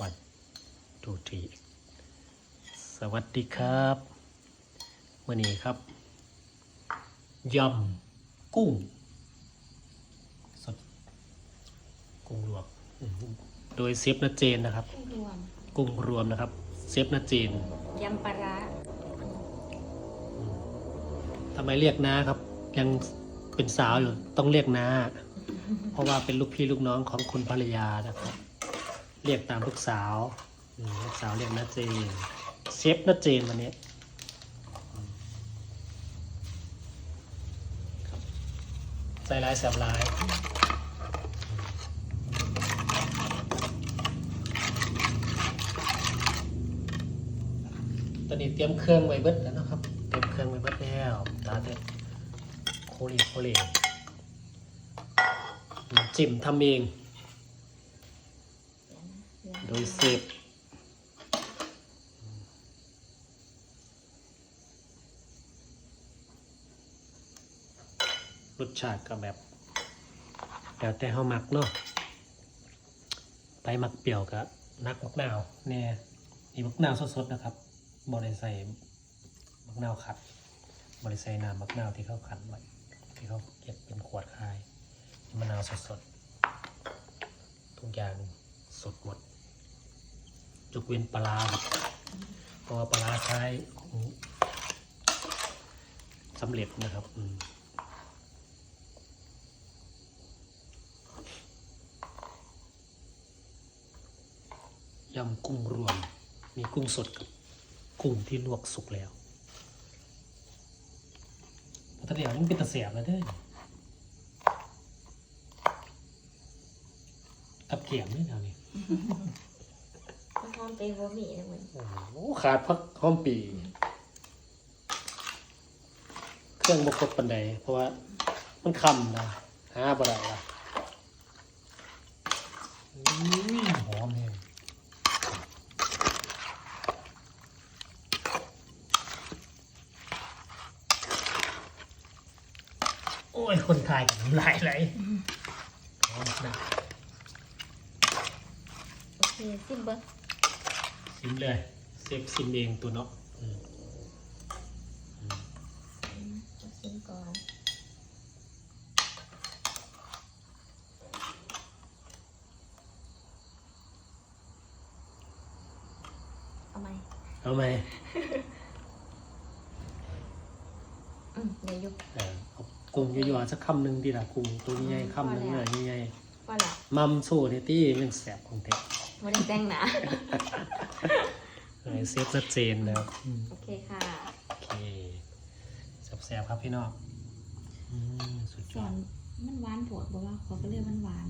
วันทูทีสวัสดีครับวันนี้ครับยำกุ้งสดกุ้งลวกอืมโดยเซฟนาเจนนะครับรวมกุ้งรวมนะครับ เซฟนาเจนยำปลาร้าทำไมเรียกน้าครับ ยังเป็นสาวอยู่ต้องเรียกน้า เพราะว่าเป็นลูกพี่ลูกน้องของคุณภรรยานะครับ เรียกตามลูกสาวลูกสาวเรียกน้าเจนเซฟน้าเจนวันนี้ใจร้ายแสบร้ายตอนนี้เตรียมเครื่องไว้เบิดแล้วนะครับเตรียมเครื่องไว้เบิดแล้วตาเด็ดโคลีโคลีจิ้มทำเอง โดยเซฟรสชาติก็แบบแล้วแต่เฮามักเนาะไปมักเปรี้ยวก็นักมักนาวแน่นี่มักนาวสดๆนะครับบริใส่มักนาวขัดบริใส่น้ำมักนาวที่เขาขัดไว้ที่เขาเก็บเป็นขวดคายมะนาวสดๆทุกอย่างสดหมด ยกเว้นปลาเพราะว่าปลาใช้สำเร็จนะครับยำกุ้งรวม มีกุ้งสดกับกุ้งที่ลวกสุกแล้วถ้าเดียวมันเป็นตะเสียบแล้วเด้อกับเขียมนี่แถวนี้ หอมเป็นบะหมี่นะเหมือนโอ้โหขาดพักห้อมปี เครื่องบกครบปันใดเพราะว่ามันคำนะหาบ่ได้ละอุ้ยหอมแฮงโอ้ย คนไทยกันหลายไหลายหอมนะโอเค ซิมเลยเซฟซิมเองตัวเนาะอืมซิมก่อนเอาไหมเอาไหมอืมเดี๋ยวยุบเออเอากุ้งย่อยๆสักคำหนึ่งดีละกุ้งตัวใหญ่ๆคำหนึ่งเลยใหญ่ว่าละๆมัมโซ่เนี่ยตี้เรื่องแสบของเทคไม่ได้แต่งหนา เซฟชัดเจนแล้วโอเคค่ะโอเคแซ่บครับพี่น้องสุดยอดมันหวานโปวดบอกว่าขอก็เรียกวานหวาน